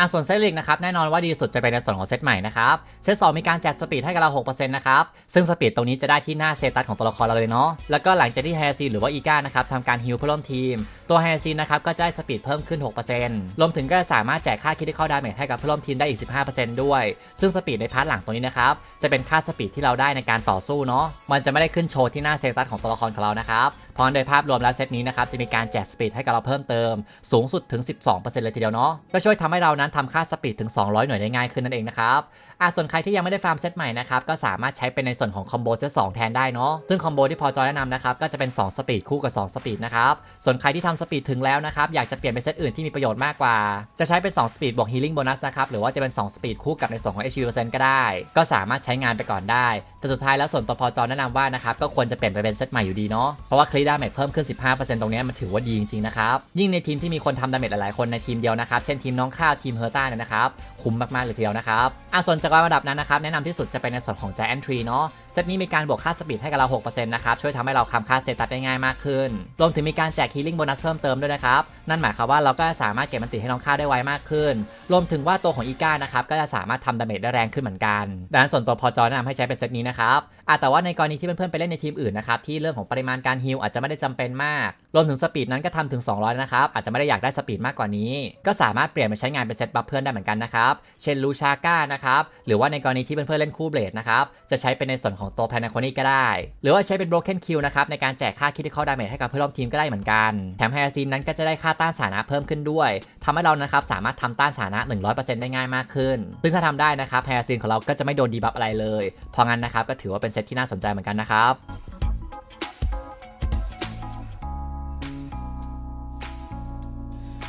อะส่วนเซตลิกนะครับแน่นอนว่าดีสุดจะเป็นในส่วนของเซตใหม่นะครับเซตสองมีการแจกสปีดให้กับเรา6%นะครับซึ่งสปีดตรงนี้จะได้ที่หน้าเซตัสของตัวละครเราเลยเนาะแล้วก็หลังจากที่ไฮซีหรือว่าอีก้านะครับทำการฮิลเพื่อร่วมทีม ตัวไฮซีนะครับก็จะได้สปีดเพิ่มขึ้น 6%รวมถึงก็สามารถแจกค่าคิดที่เข้าดาเมจให้กับเพื่อนร่วมทีมได้อีก 15%ด้วย ซึ่งสปีดในพาร์ทหลังตรงนี้นะครับจะเป็นค่าสปีดที่เราได้ในการต่อสู้เนาะมันจะไม่ได้ขึ้นโชว์ที่หน้าเซตัสของตัวละครของเรานะครับ ราะโดยภาพรวมแล้วเซตนี้นะครับจะมีการแจกสปีดให้กับเราเพิ่มเติมสูงสุดถึง 12%เลยทีเดียวเนาะก็ช่วยทำให้เรานั้นทำค่าสปีดถึง 200 หน่วยได้ง่ายขึ้นนั่นเองนะครับ อะส่วนใครที่ยังไม่ได้ฟาร์มเซตใหม่นะครับก็สามารถใช้เป็นในส่วนของคอมโบเซต2แทนได้เนาะซึ่งคอมโบที่พอจอยแนะนำนะครับก็จะเป็น 2 สปีดคู่กับ 2 สปีดนะครับส่วนใครที่ทำสปีดถึงแล้วนะครับอยากจะเปลี่ยนเป็นเซตอื่นที่มีประโยชน์มากกว่า จะใช้เป็น 2 สปีดบวกฮีลิ่งโบนัสนะครับหรือว่าจะเป็น 2 สปีดคู่กับในส่วนของ HP ก็ได้ ก็สามารถใช้งานไปก่อนได้ แต่สุดท้ายแล้วส่วนตัวพอจอแนะนำว่านะครับก็ควรจะเปลี่ยนไปเป็นเซตใหม่อยู่ดีเนาะเพราะว่าคลีดาเมจเพิ่มขึ้น 15%ตรงนี้มันถือว่าดีจริงๆนะครับยิ่งในทีมที่มีคนทำดาเมจหลายๆคนในทีมเดียวนะครับเช่นทีมน้องข้าวทีมเฮอร์ต้าเนี่ยนะครับคุ้มมากๆเลยทีเดียวนะครับอะส่วนจากระดับนั้นนะครับแนะนำที่สุดจะเป็นในส่วนของ Giant Tree เนาะเซตนี้มีการบวกค่าสปีดให้กับเรา 6%นะครับช่วยทำให้เราคำค่าเซตัสได้ง่ายมากขึ้น รวมถึงมีการแจกฮีลิ่งโบนัสเพิ่มเติมด้วยนะครับ นั่นหมายความว่าเราก็สามารถเก็บมันติให้น้องค่าได้ไวมากขึ้น รวมถึงว่าตัวของอีก้านะครับก็จะสามารถทำดาเมจได้แรงขึ้นเหมือนกันดังนั้นส่วนตัวพอจอแนะนำให้ใช้เป็นเซตนี้นะครับ อะแต่ว่าในกรณีที่เพื่อนๆไปเล่นในทีมอื่นนะครับที่เรื่องของปริมาณการฮิลอาจจะไม่ได้จำเป็นมากรวมถึงสปีดนั้นก็ทำถึง 200 นะครับ อาจจะไม่ได้อยากได้สปีดมากกว่านี้ ก็สามารถเปลี่ยนมาใช้งานเป็นเซตบัฟเพื่อนได้เหมือนกันนะครับ เช่นลูชาก้านะครับหรือว่าในกรณีที่เพื่อนๆเล่นคู่เบลดนะครับจะใช้เป็นในส่วนของตัวแพน a คอนิก็ได้ หรือว่าใช้เป็น broken kill นะครับในการแจกค่าคิดที่เข้าดาเมจให้กับเพื่อนร่วมทีมก็ได้เหมือนกันแถมไฮอาซีนนั้นก็จะได้ค่าต้านสานะเพิ่มขึ้นด้วยทำให้เรานะครับสามารถทำต้านสานะ 100%ได้ง่ายมากขึ้น ซึ่งถ้าทำได้นะครับไฮอาซีนของเราก็จะไม่โดนดีบัฟอะไรเลยเพราะงั้นนะครับก็ถือว่าเป็นเซตที่น่าสนใจเหมือนกันนะครับ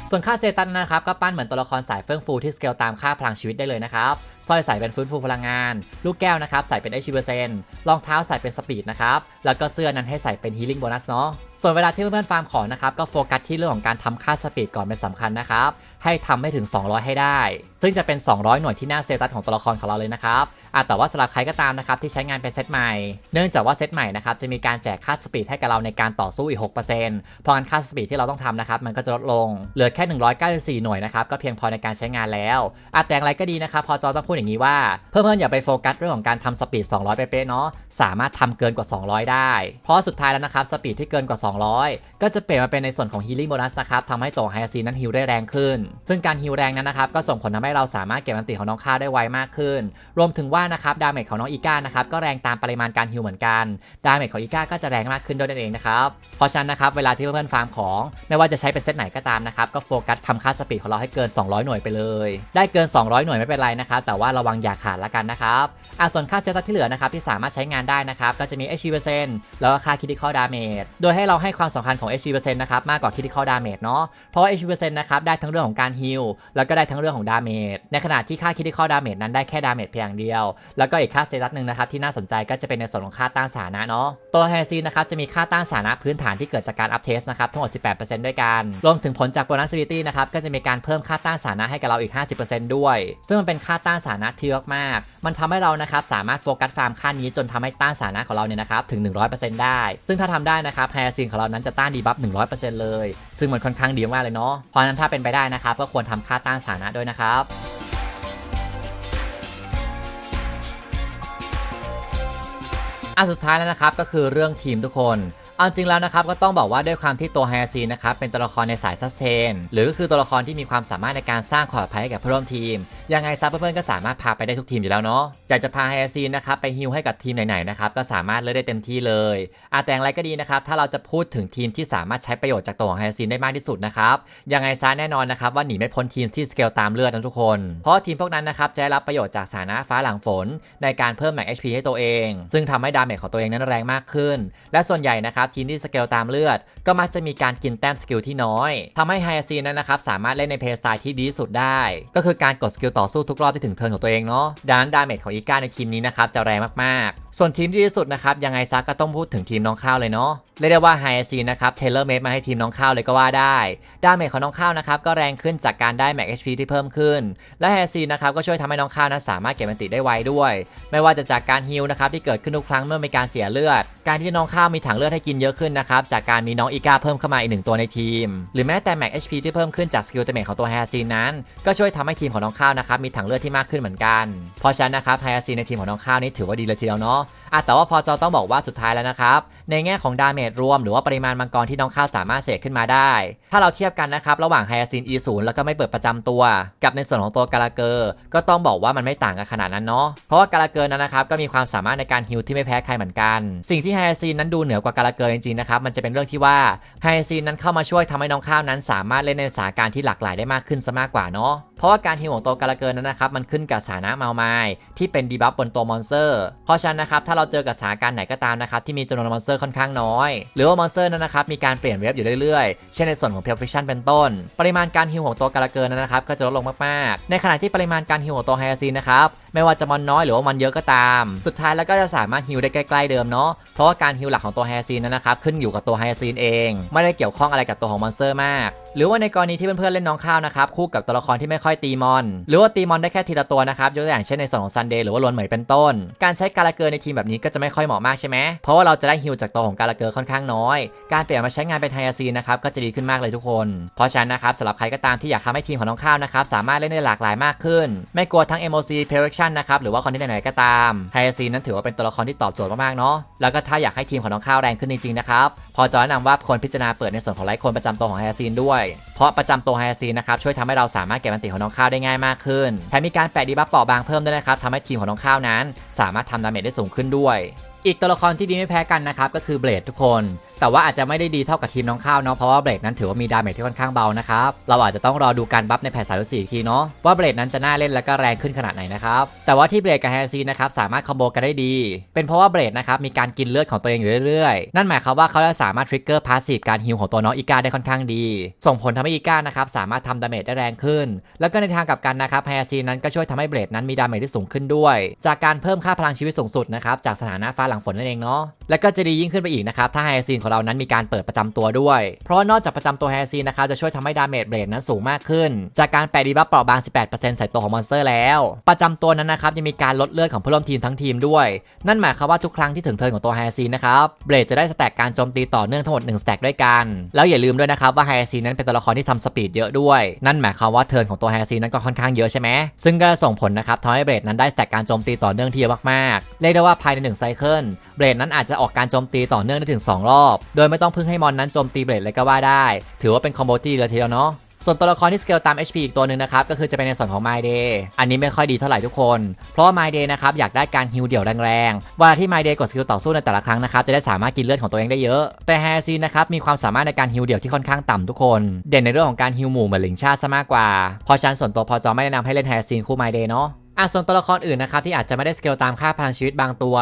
ส่วนค่าเซตันนะครับก็ปั้นเหมือนตัวละครสายเฟื่องฟูที่สเกลตามค่าพลังชีวิตได้เลยนะครับสร้อยใส่เป็นฟื้นฟูพลังงาน ลูกแก้วนะครับใส่เป็นไอชิเปอร์เซนรองเท้าใส่เป็นสปีดนะครับแล้วก็เสื้อนั้นให้ใส่เป็นฮีลิ่งโบนัสเนาะ ส่วนเวลาที่เพื่อนๆฟาร์มของนะครับก็โฟกัสที่เรื่องของการทำค่าสปีดก่อนเป็นสำคัญนะครับให้ทำให้ถึง 200 ให้ได้ ซึ่งจะเป็น 200 หน่วยที่หน้าเซตัสของตัวละครของเราเลยนะครับอะแต่ว่าสำหรับใครก็ตามนะครับที่ใช้งานเป็นเซตใหม่ เนื่องจากว่าเซตใหม่นะครับจะมีการแจกค่าสปีดให้กับเราในการต่อสู้อีก 6%เพราะงั้นค่าสปีดที่เราต้องทำนะครับมันก็จะลดลง เหลือแค่ 194 หน่วยนะครับก็เพียงพอในการใช้งานแล้วอะแต่อย่างไรก็ดีนะครับพอจอต้องพูดอย่างนี้ว่า เพื่อนๆอย่าไปโฟกัสเรื่องของการทำสปีด 200 เป๊ะๆเนาะสามารถทำเกินกว่า 200 ได้ เพราะสุดท้ายแล้วนะครับสปีดที่เกินกว่า200 ก็จะเปลี่ยนมาเป็นในส่วนของฮีลิ่งโบนัสนะครับทำให้ตัวไฮซีนั้นฮิลได้แรงขึ้น ซึ่งการฮิลแรงนั้นนะครับก็ส่งผลทำให้เราสามารถเก็บอันติของน้องข้าได้ไวมากขึ้น รวมถึงว่านะครับดาเมจของน้องอีก้านะครับก็แรงตามปริมาณการฮิลเหมือนกัน ดาเมจของอีก้าก็จะแรงมากขึ้นด้วยนั่นเองนะครับ เพราะฉะนั้นนะครับเวลาที่เพื่อนๆฟาร์มของ ไม่ว่าจะใช้เป็นเซตไหนก็ตามนะครับก็โฟกัสทำค่าสปีดของเราให้เกิน 200 หน่วยไปเลย ได้เกิน 200 หน่วยไม่เป็นไรนะครับแต่ว่าระวังอย่าขาดละกันนะครับอะส่วนค่าเซตที่เหลือนะครับที่สามารถใช้งานได้นะครับก็จะมี HP แล้วก็ค่า critical damage โดยให้เราให้ความสำคัญของ HP% นะครับมากกว่า Critical Damage เนาะเพราะว่า HP% นะครับได้ทั้งเรื่องของการฮิลแล้วก็ได้ทั้งเรื่องของ Damage ในขณะที่ค่า Critical Damage นั้นได้แค่ Damage เพียงเดียว แล้วก็อีกค่าเตตัสหนึ่งนะครับที่น่าสนใจก็จะเป็นในส่วนของค่าต้านสานะเนาะตัวไฮซีนะครับจะมีค่าต้านสานะพื้นฐานที่เกิดจากการอัพเทสนะครับทั้งหมด 18%ด้วยกัน รวมถึงผลจากโบนัสซิตี้นะครับก็จะมีการเพิ่มค่าต้านสานะให้กับเราอีก 50%ด้วย ซึ่งมันเป็นค่าต้านสานะที่มาก มันทำให้เรานะครับสามารถโฟกัสฟาร์มค่านี้จนทำให้ต้านสานะของเราเนี่ยนะครับถึง 100%ได้ ซึ่งถ้าทำได้นะครับไฮซีนของเรานั้นจะต้านดีบัฟ100%เลย ซึ่งมันค่อนข้างดีมากเลยเนาะเพราะฉะนั้นถ้าเป็นไปได้นะครับก็ควรทำค่าต้านสานะด้วยนะครับอันสุดท้ายแล้วนะครับก็คือเรื่องทีมทุกคน เอาจริงแล้วนะครับก็ต้องบอกว่าด้วยความที่ตัวไฮซีนะครับเป็นตัวละครในสายซัสเทนหรือก็คือตัวละครที่มีความสามารถในการสร้างความปลอดภัยให้กับเพื่อนร่วมทีม ยังไงซับเพื่อนๆก็สามารถพาไปได้ทุกทีมอยู่แล้วเนาะอยากจะพาไฮซีนะครับไปฮิลให้กับทีมไหนๆนะครับก็สามารถเลือกได้เต็มที่เลยอาแต่อย่างไรก็ดีนะครับถ้าเราจะพูดถึงทีมที่สามารถใช้ประโยชน์จากตัวของไฮซีได้มากที่สุดนะครับยังไงซะแน่นอนนะครับว่าหนีไม่พ้นทีมที่สเกลตามเลือดนะทุกคน เพราะทีมพวกนั้นนะครับจะได้รับประโยชน์จากสถานะฟ้าหลังฝน ในการเพิ่มแม็ก HP ให้ตัวเอง ซึ่งทำให้ดาเมจของตัวเองนั้นแรงมากขึ้น และส่วนใหญ่นะครับทีมที่สเกลตามเลือด ก็มักจะมีการกินแต้มสกิลที่น้อยทำให้ไฮซีนั้นนะครับสามารถเล่นในเพย์สไตล์ที่ดีสุดได้ ก็คือการกดสกิลต่อสู้ทุกรอบที่ถึงเทิร์นของตัวเองเนาะดังนั้นดาเมจของอีก้าในทีมนี้นะครับจะแรงมากๆ ส่วนทีมที่ดีสุดนะครับยังไงซะก็ต้องพูดถึงทีมน้องข้าวเลยเนาะ เรียกได้ว่าไฮซีนะครับเทเลอร์เมดมาให้ทีมน้องข้าวเลยก็ว่าได้ดาเมจของน้องข้าวนะครับก็แรงขึ้นจากการได้แม็ก HP ที่เพิ่มขึ้น และไฮซีนะครับก็ช่วยทำให้น้องข้าวนั้นสามารถเก็บมันติได้ไวด้วย ไม่ว่าจะจากการฮิลนะครับที่เกิดขึ้นทุกครั้งเมื่อมีการเสียเลือด การที่น้องข้าวมีถังเลือดให้กินเยอะขึ้นนะครับจากการมีน้องอีกาเพิ่มเข้ามาอีกหนึ่งตัวในทีม หรือแม้แต่แม็ก HP ที่เพิ่มขึ้นจากสกิลเตเมทของตัวไฮซีนั้นก็ช่วยทำให้ทีมของน้องข้าวนะครับมีถังเลือดที่มากขึ้นเหมือนกัน เพราะฉะนั้นนะครับไฮซีในทีมของน้องข้าวนี่ถือว่าดีเลยทีเดียวเนาะ อะแต่ว่าพอจอต้องบอกว่าสุดท้ายแล้วนะครับ ในแง่ของดาเมจรวมหรือว่าปริมาณมังกรที่น้องข้าวสามารถเสกขึ้นมาได้ ถ้าเราเทียบกันนะครับ ระหว่างไฮยาซิน E0 แล้วก็ไม่เปิดประจำตัว กับในส่วนของตัวกาลาเกอร์ก็ต้องบอกว่ามันไม่ต่างกันขนาดนั้นเนาะเพราะว่ากาลาเกอร์นั้นนะครับก็มีความสามารถในการฮิลที่ไม่แพ้ใครเหมือนกัน สิ่งที่ไฮยาซินนั้นดูเหนือกว่ากาลาเกอร์จริงๆนะครับมันจะเป็นเรื่องที่ว่าไฮยาซินนั้นเข้ามาช่วยทำให้น้องข้าวนั้น สามารถเล่นในสถานการณ์ที่หลากหลายได้มากขึ้นซะมากกว่าเนาะเพราะว่าการฮิวของตัวกาลาเกินนั้นนะครับมันขึ้นกับสถานะเมาไม้ที่เป็นดีบัฟบนตัวมอนสเตอร์เพราะฉะนั้นนะครับถ้าเราเราเจอกับสถานการณ์ไหนก็ตามนะครับที่มีจำนวนมอนสเตอร์ค่อนข้างน้อย หรือว่ามอนสเตอร์นั้นนะครับมีการเปลี่ยนเวฟอยู่เรื่อยๆ เช่นในส่วนของเพลฟิชชั่นเป็นต้น ปริมาณการฮิวของตัวกาลาเกินนั้นนะครับก็จะลดลงมากๆ ในขณะที่ปริมาณการฮิวของตัวไฮอาซีนนะครับไม่ว่าจะมอนน้อยหรือว่ามันเยอะก็ตาม สุดท้ายแล้วก็จะสามารถฮิวได้ใกล้ๆเดิมเนาะเพราะว่าการฮิวหลักของตัวไฮซีนนะครับขึ้นอยู่กับตัวไฮซีนเอง ไม่ได้เกี่ยวข้องอะไรกับตัวของมอนสเตอร์มาก หรือว่าในกรณีที่เพื่อนๆเล่นน้องข้าวนะครับคู่กับตัวละครที่ไม่ค่อยตีมอน หรือว่าตีมอนได้แค่ทีละตัวนะครับยกตัวอย่างเช่นในส่วนของซันเดย์หรือว่าลวนเหมยเป็นต้น การใช้การลาเกอร์ในทีมแบบนี้ก็จะไม่ค่อยเหมาะมากใช่ไหมเพราะว่าเราจะได้ฮิวจากตัวของการลาเกอร์ค่อนข้างน้อย การเปลี่ยนมาใช้งานเป็นไฮซีนนะครับก็จะดีขึ้นมากเลยทุกคน เพราะฉะนั้นนะครับสำหรับใครก็ตามที่อยากทำให้ทีมของน้องข้าวนะครับสามารถเล่นได้หลากหลายมากขึ้น ไม่กลัวทั้ง MOC p e r i c t i o n นะครับหรือว่าคอนเทนต์ไหนๆก็ตามไฮซีนนั้นถือว่าเป็นตัวละครที่ตอบโจทย์มากๆเนาะแล้วก็ถ้าอยากให้ทีมของน้องข้าวแรงขึ้นจริงๆนะครับพอจะแนะนำว่าควรพิจารณาเปิดในส่วนของไลฟ์คนประจำตัวของไฮซีนด้วย เพราะประจำตัวไฮซีนนะครับช่วยทำให้เราสามารถเก็บมันติของน้องข้าวได้ง่ายมากขึ้นแถมมีการแปะดีบัฟเปราะบางเพิ่มด้วยนะครับทำให้ทีมของน้องข้าวนั้น สามารถทำดาเมจได้สูงขึ้นด้วย อีกตัวละครที่ดีไม่แพ้กันนะครับก็คือเบลดทุกคน แต่ว่าอาจจะไม่ได้ดีเท่ากับทีมน้องข้าวเนาะเพราะว่าเบลดนั้นถือว่ามีดาเมจที่ค่อนข้างเบานะครับเราอาจจะต้องรอดูการบัฟในแพทสายสี่ทีเนาะว่าเบลดนั้นจะน่าเล่นและก็แรงขึ้นขนาดไหนนะครับแต่ว่าที่เบลดกับแฮซีนะครับสามารถคอมโบกันได้ดี เป็นเพราะว่าเบลดนะครับมีการกินเลือดของตัวเองอยู่เรื่อยๆ นั่นหมายความว่าเขาจะสามารถทริกเกอร์พาสซีฟการฮิลของตัวน้องอีกาได้ค่อนข้างดี ส่งผลทำให้อีกานะครับสามารถทำดาเมจได้แรงขึ้น แล้วก็ในทางกลับกันนะครับแฮซีนั้นก็ช่วยทำให้เบลดนั้นมีดาเมจที่สูงขึ้นด้วย จากการเพิ่มค่าพลังชีวิตสูงสุดนะครับจากสถานะฟ้าหลังฝนนั่นเองเนาะแล้วก็จะดียิ่งขึ้นไปอีกนะครับถ้าไฮซีนของเรานั้นมีการเปิดประจำตัวด้วย เพราะนอกจากประจำตัวไฮซีนะครับจะช่วยทำให้ดาเมจเบรดนั้นสูงมากขึ้น จากการแปะดีบัฟเปราะบาง 18%ใส่ตัวของมอนสเตอร์แล้ว ประจำตัวนั้นนะครับยังมีการลดเลือดของเพื่อนร่วมทีมทั้งทีมด้วย นั่นหมายความว่าทุกครั้งที่ถึงเทิร์นของตัวไฮซีนะครับเบรดจะได้สแต็กการโจมตีต่อเนื่องทั้งหมด1สแต็กด้วยกัน แล้วอย่าลืมด้วยนะครับว่าไฮซีนั้นเป็นตัวละครที่ทำสปีดเยอะด้วย นั่นหมายความว่าเทิร์นของตัวไฮซีนนั้นก็ค่อนข้างเยอะใช่ไหมซึ่งก็ส่งผลนะครับทำให้เบรดนั้นได้สแต็กการโจมตีต่อเนื่องที่เยอะมากๆเรียกได้ว่าภายใน1ไซเคิลเบรดนั้นอาจจะออกการโจมตีต่อเนื่องได้ถึง 2 รอบโดยไม่ต้องพึ่งให้มอนนั้นโจมตีเบรดเลยก็ว่าได้ ถือว่าเป็นคอมโบที่ดีเลยทีเดียวเนาะส่วนตัวละครที่สเกลตาม HP อีกตัวหนึ่งนะครับ ก็คือจะเป็นในส่วนของ My Day อันนี้ไม่ค่อยดีเท่าไหร่ทุกคน เพราะว่า My Day นะครับ อยากได้การฮิลเดี่ยวแรงๆเวลาที่ My Day กดสกิลต่อสู้ในแต่ละครั้งนะครับ จะได้สามารถกินเลือดของตัวเองได้เยอะ แต่แฮซีนะครับ มีความสามารถในการฮิลเดี่ยวที่ค่อนข้างต่ำทุกคน เด่นในเรื่องของการฮิลหมู่เหมือนหลิงชาซะมากกว่าเพราะฉันส่วนตัวพอจอไม่แนะนำให้เล่นแฮซีนคู่ My Day เนาะ อะส่วนตัวละครอื่นนะครับที่อาจจะไม่ได้สเกลตามค่าพลังชีวิตบางตัว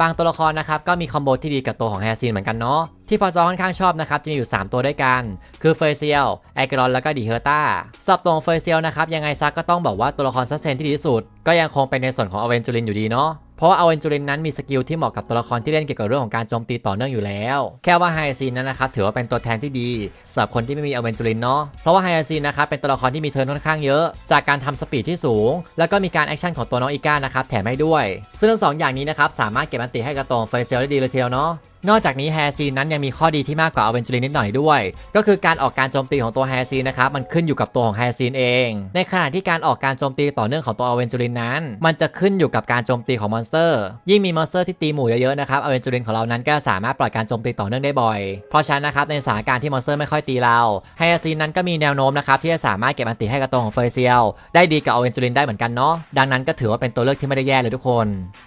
บางตัวละครนะครับก็มีคอมโบที่ดีกับตัวของแฮซีนเหมือนกันเนาะที่พอจอค่อนข้างชอบนะครับจะมีอยู่ 3 ตัวด้วยกัน คือเฟยเซียลแอกรอนแล้วก็ดีเฮอร์ตาสำหรับตัวของเฟยเซียลนะครับยังไงซักก็ต้องบอกว่าตัวละครซัสเซนที่ดีที่สุด ก็ยังคงเป็นในส่วนของอเวนจูรินอยู่ดีเนาะเพราะว่าอเวนจูรินนั้นมีสกิลที่เหมาะกับตัวละครที่เล่นเกี่ยวกับเรื่องของการโจมตีต่อเนื่องอยู่แล้ว แค่ว่าไฮซีนนั้นนะครับถือว่าเป็นตัวแทนที่ดีสำหรับคนที่ไม่มีอเวนจูรินเนาะเพราะว่าไฮซีนนะครับเป็นตัวละครที่มีเทิร์นค่อนข้างเยอะ จากการทำสปีดที่สูง แล้วก็มีการแอคชั่นของตัวน้องอีก้านะครับแถมให้ด้วย ซึ่งทั้งสองอย่างนี้นะครับสามารถเก็บอันติให้กับตัวเฟรเซลได้ดีเลยทีเดียวเนาะ นอกจากนี้แฮซีนนั้นยังมีข้อดีที่มากกว่าอเวนจูรินนิดหน่อยด้วย ก็คือการออกการโจมตีของตัวแฮซีนนะครับมันขึ้นอยู่กับตัวของแฮซีนเอง ในขณะที่การออกการโจมตีต่อเนื่องของตัวอเวนจูรินนั้น มันจะขึ้นอยู่กับการโจมตีของมอนสเตอร์ ยิ่งมีมอนสเตอร์ที่ตีหมู่เยอะๆนะครับอเวนจูรินของเรานั้นก็สามารถปล่อยการโจมตีต่อเนื่องได้บ่อย เพราะฉะนั้นนะครับในสถานการณ์ที่มอนสเตอร์ไม่ค่อยตีเราแฮซีนนั้นก็มีแนวโน้มนะครับที่จะสามารถเก็บอันติให้กับตัวของเฟยเซียลได้ดีกับอเวนจูรินได้เหมือนกันเนาะดังนั้นก็ถือว่าเป็นตัวเลือกที่ไม่ได้แย่เลยทุกคน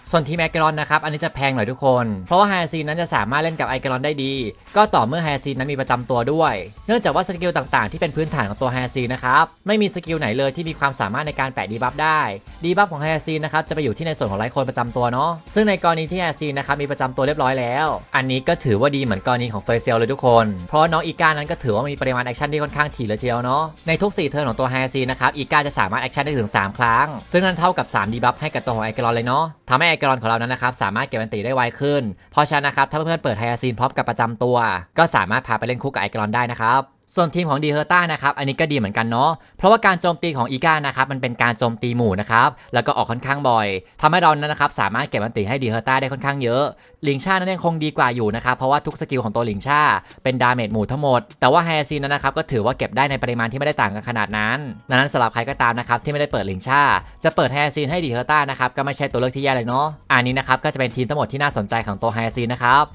ส่วนทีมไอเกรอนนะครับอันนี้จะแพงหน่อยทุกคน เพราะว่าไฮซีนนั้นจะสามารถเล่นกับไอเกรอนได้ดี ก็ต่อเมื่อไฮซีนั้นมีประจำตัวด้วย เนื่องจากว่าสกิลต่างๆ ที่เป็นพื้นฐานของตัวไฮซีนนะครับไม่มีสกิลไหนเลยที่มีความสามารถในการแปะดีบัฟได้ดีบัฟของไฮซีนนะครับจะไปอยู่ที่ในส่วนของไลท์คนประจำตัวเนาะซึ่งในกรณีที่ไฮซีนนะครับมีประจำตัวเรียบร้อยแล้ว อันนี้ก็ถือว่าดีเหมือนกรณีของเฟยเซลเลยทุกคน เพราะน้องอีกานั้นก็ถือว่ามีปริมาณแอคชั่นที่ค่อนข้างถี่เลยทีเดียวเนาะในทุก4เทิร์นของตัวไฮซีนนะครับอีกาจะสามารถแอคชั่นได้ถึง 3 ครั้ง ซึ่งนั่นเท่ากับ3ดีบัฟให้กับตัวของไอเกรอนเลยเนาะ ทำให้ไอเกรอนของเรานั้นนะครับสามารถเก็บอันตีได้ไวขึ้น เพราะฉะนั้นนะครับถ้าเพื่อนๆเปิดไฮซีนพร้อมกับประจำตัว ก็สามารถพาไปเล่นคู่กับไอเกรอนได้นะครับ ส่วนทีมของดีเฮอร์ต้านะครับ อันนี้ก็ดีเหมือนกันเนาะ เพราะว่าการโจมตีของอีกานะครับ มันเป็นการโจมตีหมู่นะครับ แล้วก็ออกค่อนข้างบ่อยทำให้เรานั้นนะครับ สามารถเก็บอันติให้ดีเฮอร์ต้าได้ค่อนข้างเยอะหลิงชานั้นยังคงดีกว่าอยู่นะครับ เพราะว่าทุกสกิลของตัวหลิงชาเป็นดาเมจหมู่ทั้งหมด แต่ว่าไฮซีนนั้นนะครับ ก็ถือว่าเก็บได้ในปริมาณที่ไม่ได้ต่างกันขนาดนั้น ดังนั้นสำหรับใครก็ตามนะครับที่ไม่ได้เปิดหลิงชา จะเปิดไฮซีนให้ดีเฮอร์ต้านะครับ ก็ไม่ใช่ตัวเลือกที่แย่เลยเนาะ อันนี้นะครับ ก็จะเป็นทีมทั้งหมดที่น่าสนใจของตัวไฮซีนนะครับ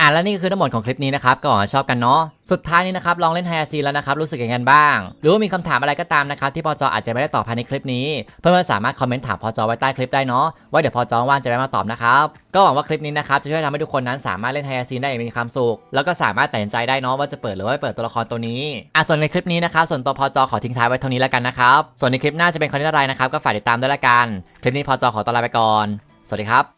อะแล้วนี่ก็คือทั้งหมดของคลิปนี้นะครับก็หวังว่าชอบกันเนาะสุดท้ายนี้นะครับลองเล่นไฮอาซีแล้วนะครับรู้สึกยังไงกันบ้าง หรือว่ามีคำถามอะไรก็ตามนะครับที่พอจออาจจะไม่ได้ตอบภายในคลิปนี้ เพื่อนๆสามารถคอมเมนต์ถามพอจอไว้ใต้คลิปได้เนาะว่าเดี๋ยวพอจอว่างจะได้มาตอบนะครับก็หวังว่าคลิปนี้นะครับจะช่วยทำให้ทุกคนนั้นสามารถเล่นไฮอาซีได้อย่างมีความสุข แล้วก็สามารถตัดสินใจได้เนาะว่าจะเปิดหรือว่าไม่เปิดตัวละครตัวนี้อะส่วนในคลิปนี้นะครับส่วนตัวพอจอขอทิ้งท้ายไว้เท่านี้แล้วกันนะครับส่วนในคลิปหน้าจะเป็นคอนเทนต์อะไรนะครับก็ฝากติดตามด้วยละกัน คลิปนี้พอจอขอตัวลาไปก่อน สวัสดีครับ